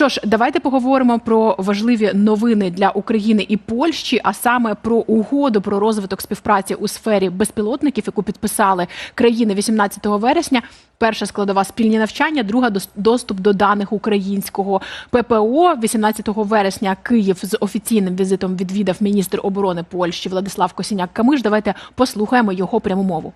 Що ж, давайте поговоримо про важливі новини для України і Польщі, а саме про угоду про розвиток співпраці у сфері безпілотників, яку підписали країни 18 вересня. Перша складова спільні навчання, друга дос- доступ до даних українського ППО. 18 вересня Київ з офіційним візитом відвідав міністр оборони Польщі Владислав Косіняк-Камиш. Давайте послухаємо його пряму мову.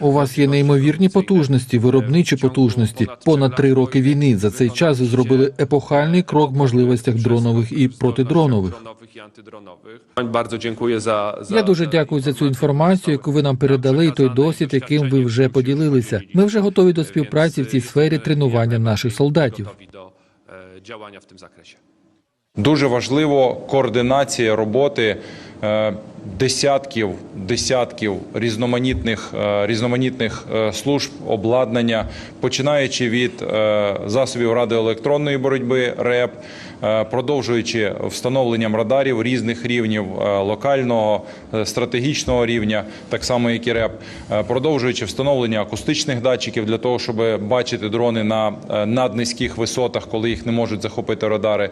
У вас є неймовірні потужності, виробничі потужності. Понад три роки війни за цей час зробили епохальний крок в можливостях дронових і протидронових. Я дуже дякую за цю інформацію, яку ви нам передали, і той досвід, яким ви вже поділилися. Ми вже готові до співпраці в цій сфері тренування наших солдатів. e, działania w tym zakresie. Дуже важливо координація роботи е, десятків десятків різноманітних е, різноманітних е, служб обладнання, починаючи від засобів радіоелектронної боротьби РЕП, продовжуючи встановленням радарів різних рівнів локального стратегічного рівня, так само як і РЕП, продовжуючи встановлення акустичних датчиків для того, щоб бачити дрони на наднизьких висотах, коли їх не можуть захопити радари.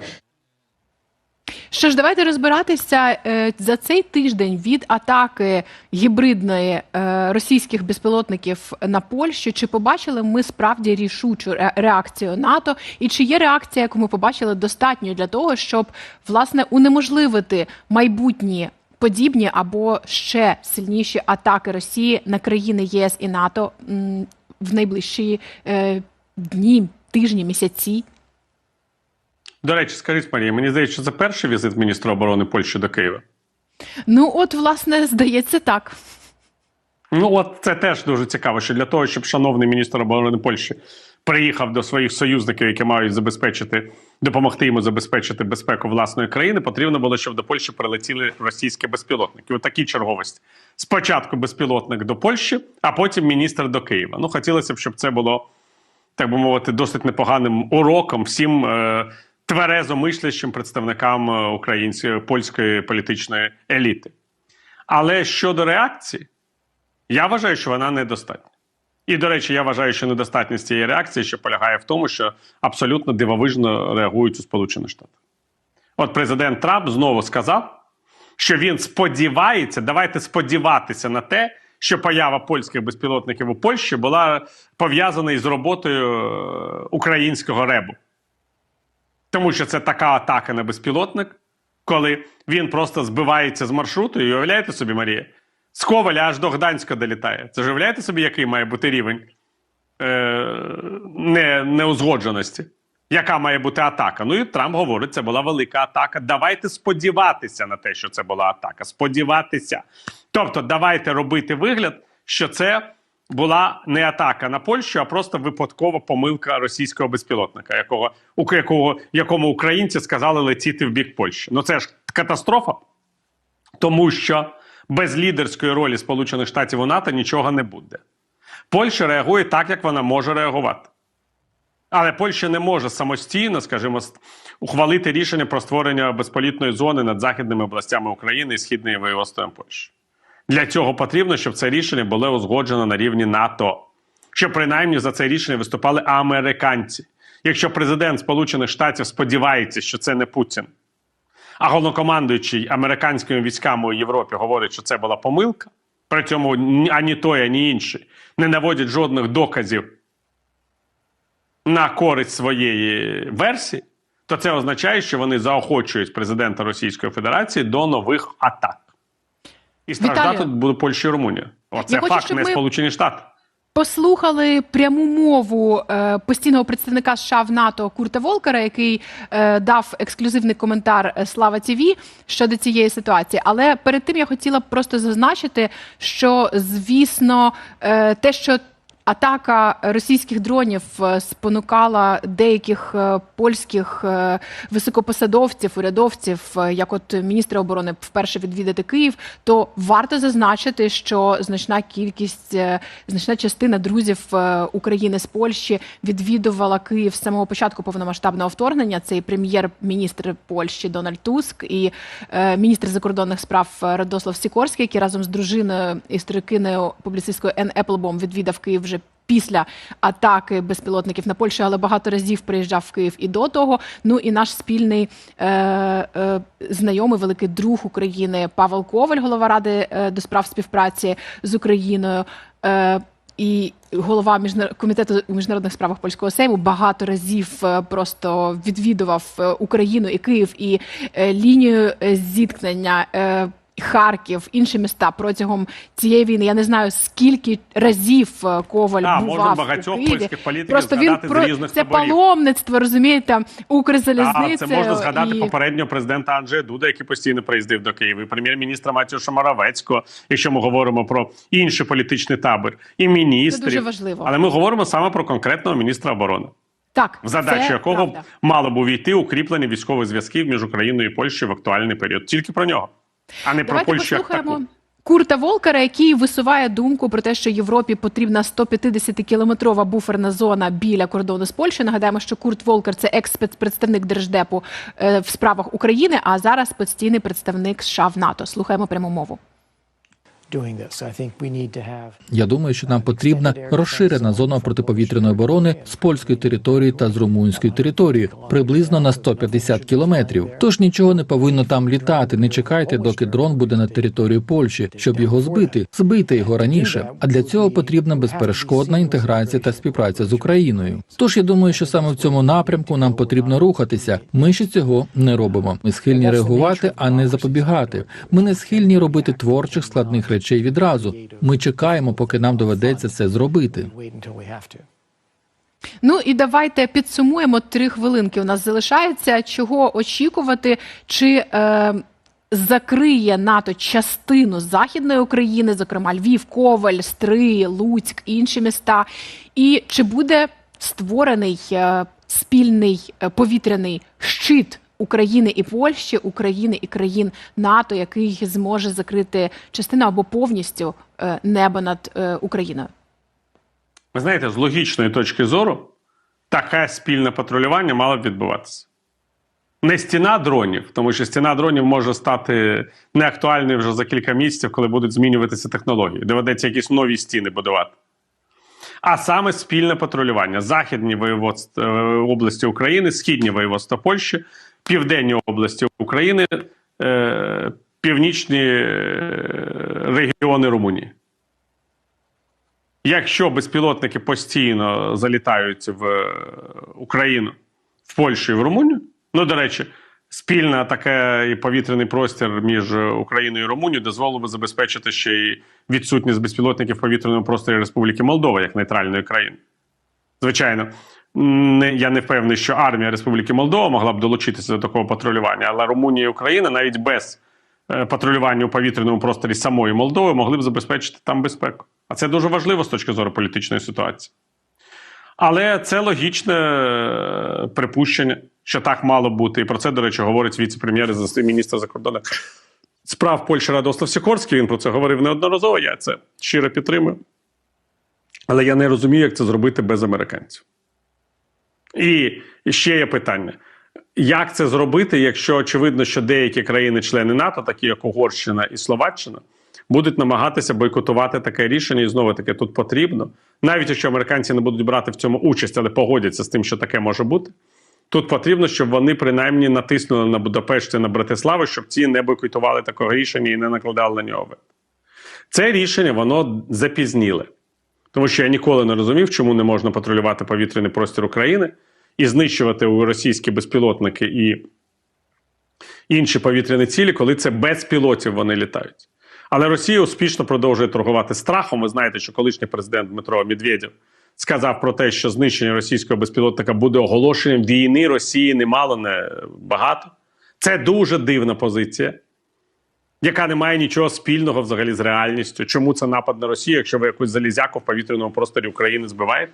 Що ж, давайте розбиратися Е, за цей тиждень від атаки гібридної е, російських безпілотників на Польщу. Чи побачили ми справді рішучу реакцію НАТО? І чи є реакція, яку ми побачили, достатньою для того, щоб власне унеможливити майбутні подібні або ще сильніші атаки Росії на країни ЄС і НАТО в найближчі е, дні, тижні, місяці? До речі, скажіть Марія, мені здається, що це перший візит міністра оборони Польщі до Києва. Ну, от, власне, здається, так. Ну, от це теж дуже цікаво, що для того, щоб шановний міністр оборони Польщі приїхав до своїх союзників, які мають забезпечити, допомогти йому забезпечити безпеку власної країни, потрібно було, щоб до Польщі прилетіли російські безпілотники. От такі черговості. Спочатку безпілотник до Польщі, а потім міністр до Києва. Ну, хотілося б, щоб це було, так би мовити, досить непоганим уроком всім е, тверезо мислящим представникам е, української польської політичної еліти. Але щодо реакції, я вважаю, що вона недостатня. І, до речі, я вважаю, що недостатність цієї реакції ще полягає в тому, що абсолютно дивовижно реагують у Сполучених Штатах. От президент Трамп знову сказав, що він сподівається, давайте сподіватися на те, що поява польських безпілотників у Польщі була пов'язана із роботою е, українського ребу. Тому що це така атака на безпілотник, коли він просто збивається з маршруту, і уявляєте собі, Марія, з Коваля аж до Гданська долітає. Це ж уявляєте собі, який має бути рівень е, не, неузгодженості? Яка має бути атака? Ну і Трамп говорить, це була велика атака. Давайте сподіватися на те, що це була атака. Сподіватися. Тобто, давайте робити вигляд, що це була не атака на Польщу, а просто випадкова помилка російського безпілотника, якого, якого, якому українці сказали летіти в бік Польщі. Ну це ж катастрофа, тому що без лідерської ролі Сполучених Штатів у НАТО нічого не буде. Польща реагує так, як вона може реагувати. Але Польща не може самостійно, скажімо, ухвалити рішення про створення безполітної зони над західними областями України і східною воєводством Польщі. Для цього потрібно, щоб це рішення було узгоджено на рівні НАТО, щоб принаймні за це рішення виступали американці. Якщо президент Сполучених Штатів сподівається, що це не Путін, а головнокомандуючий американськими військами у Європі говорить, що це була помилка, при цьому ані той, ані інший не наводять жодних доказів на користь своєї версії, то це означає, що вони заохочують президента Російської Федерації до нових атак. І страждати Віталію. буде Польща і Румунія. Оце Я хочу, факт, не ми- Сполучені Штати. Послухали пряму мову е, постійного представника США в НАТО Курта Волкера, який е, дав ексклюзивний коментар е, Слава ТІВІ щодо цієї ситуації. Але перед тим я хотіла б просто зазначити, що звісно, е, те, що Атака російських дронів е, спонукала деяких е, польських е, високопосадовців, урядовців, як от міністра оборони, вперше відвідати Київ. То варто зазначити, що значна кількість, значна частина друзів України з Польщі відвідувала Київ з самого початку повномасштабного вторгнення. Це і прем'єр-міністр Польщі Дональд Туск і міністр закордонних справ Радослав Сікорський, який разом з дружиною історикиною публіцисткою Ен Еплбом відвідав Київ вже після атаки безпілотників на Польщу, але багато разів приїжджав в Київ і до того. Ну і наш спільний е, е, знайомий, великий друг України Павел Коваль, голова ради е, до справ співпраці з Україною. Е, і голова міжнар... комітету у міжнародних справах польського сейму багато разів е, просто відвідував е, Україну і Київ і е, лінію зіткнення. Харків, інші міста протягом цієї війни. Я не знаю скільки разів е, Коваль А, можна багатьох у Києві. польських політиків Просто він про різних це таборів. паломництво, розумієте, А Укрзалізниця. це можна згадати і... попереднього президента Анджея Дуда, який постійно приїздив до Києва, і прем'єр-міністра Матюша Моравецького, якщо ми говоримо про інший політичний табір, і міністрів. Це дуже важливо. Але ми говоримо саме про конкретного міністра оборони, Так, в задачу це якого правда. мало б увійти укріплення військових зв'язків між Україною і Польщею в актуальний період. Тільки про нього, а не Давайте про Польщу як таку. Курта Волкера, який висуває думку про те, що Європі потрібна 150-кілометрова буферна зона біля кордону з Польщею. Нагадаємо, що Курт Волкер це екс представник держдепу е, в справах України, а зараз постійний представник США в НАТО. Слухаємо пряму мову. Я думаю, що нам потрібна розширена зона протиповітряної оборони з польської території та з румунської території, приблизно на 150 кілометрів. Тож нічого не повинно там літати. Не чекайте, доки дрон буде на території Польщі, щоб його збити. Збийте його раніше. А для цього потрібна безперешкодна інтеграція та співпраця з Україною. Тож я думаю, що саме в цьому напрямку нам потрібно рухатися. Ми ще цього не робимо. Ми схильні реагувати, а не запобігати. Ми не схильні робити творчих складних речей відразу. Ми чекаємо, поки нам доведеться це зробити. Ну і давайте підсумуємо три хвилинки. У нас залишається чого очікувати, чи е, закриє НАТО частину західної України, зокрема Львів, Коваль, Стрий, Луцьк, інші міста, і чи буде створений е, спільний е, повітряний щит. України і Польщі, України і країн НАТО, який зможе закрити частину або повністю е, небо над е, Україною. Ви знаєте, з логічної точки зору, таке спільне патрулювання мало б відбуватися. Не стіна дронів, тому що стіна дронів може стати неактуальною вже за кілька місяців, коли будуть змінюватися технології. Доведеться якісь нові стіни будувати. А саме спільне патрулювання. Західні воєводства е, області України, східні воєводства Польщі, південні області України, е, північні е, регіони Румунії. Якщо безпілотники постійно залітають в е, Україну, в Польщу і в Румунію, ну до речі, спільна така і повітряний простір між Україною і Румунією дозволив би забезпечити ще й відсутність безпілотників в повітряному просторі Республіки Молдова як нейтральної країни. Звичайно, я не впевнений, що армія Республіки Молдова могла б долучитися до такого патрулювання, але Румунія і Україна навіть без е, патрулювання у повітряному просторі самої Молдови могли б забезпечити там безпеку. А це дуже важливо з точки зору політичної ситуації. Але це логічне е, припущення, що так мало бути. І про це, до речі, говорить віце-прем'єр і міністр закордонних справ Польщі Радослав Сікорський. Він про це говорив неодноразово. Я це щиро підтримую. Але я не розумію, як це зробити без американців. І ще є питання: як це зробити, якщо очевидно, що деякі країни-члени НАТО, такі як Угорщина і Словаччина, будуть намагатися бойкотувати таке рішення, і знову таки тут потрібно, навіть якщо американці не будуть брати в цьому участь, але погодяться з тим, що таке може бути. Тут потрібно, щоб вони принаймні натиснули на Будапешт і на Братиславу, щоб ці не бойкотували такого рішення і не накладали на нього. вето. Це рішення воно запізніле. Тому що я ніколи не розумів, чому не можна патрулювати повітряний простір України і знищувати російські безпілотники і інші повітряні цілі, коли це без пілотів вони літають. Але Росія успішно продовжує торгувати страхом. Ви знаєте, що колишній президент Дмитро Медведєв сказав про те, що знищення російського безпілотника буде оголошенням війни Росії немало не багато. Це дуже дивна позиція яка не має нічого спільного взагалі з реальністю. Чому це напад на Росію, якщо ви якусь залізяку в повітряному просторі України збиваєте?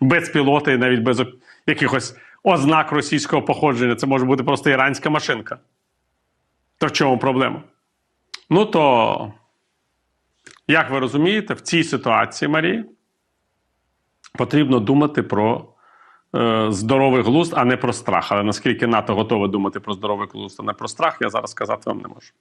Без пілоти, і навіть без якихось ознак російського походження, це може бути просто іранська машинка. То в чому проблема? Ну то, як ви розумієте, в цій ситуації, Марія, потрібно думати про е, здоровий глузд, а не про страх. Але наскільки НАТО готове думати про здоровий глузд, а не про страх, я зараз сказати вам не можу.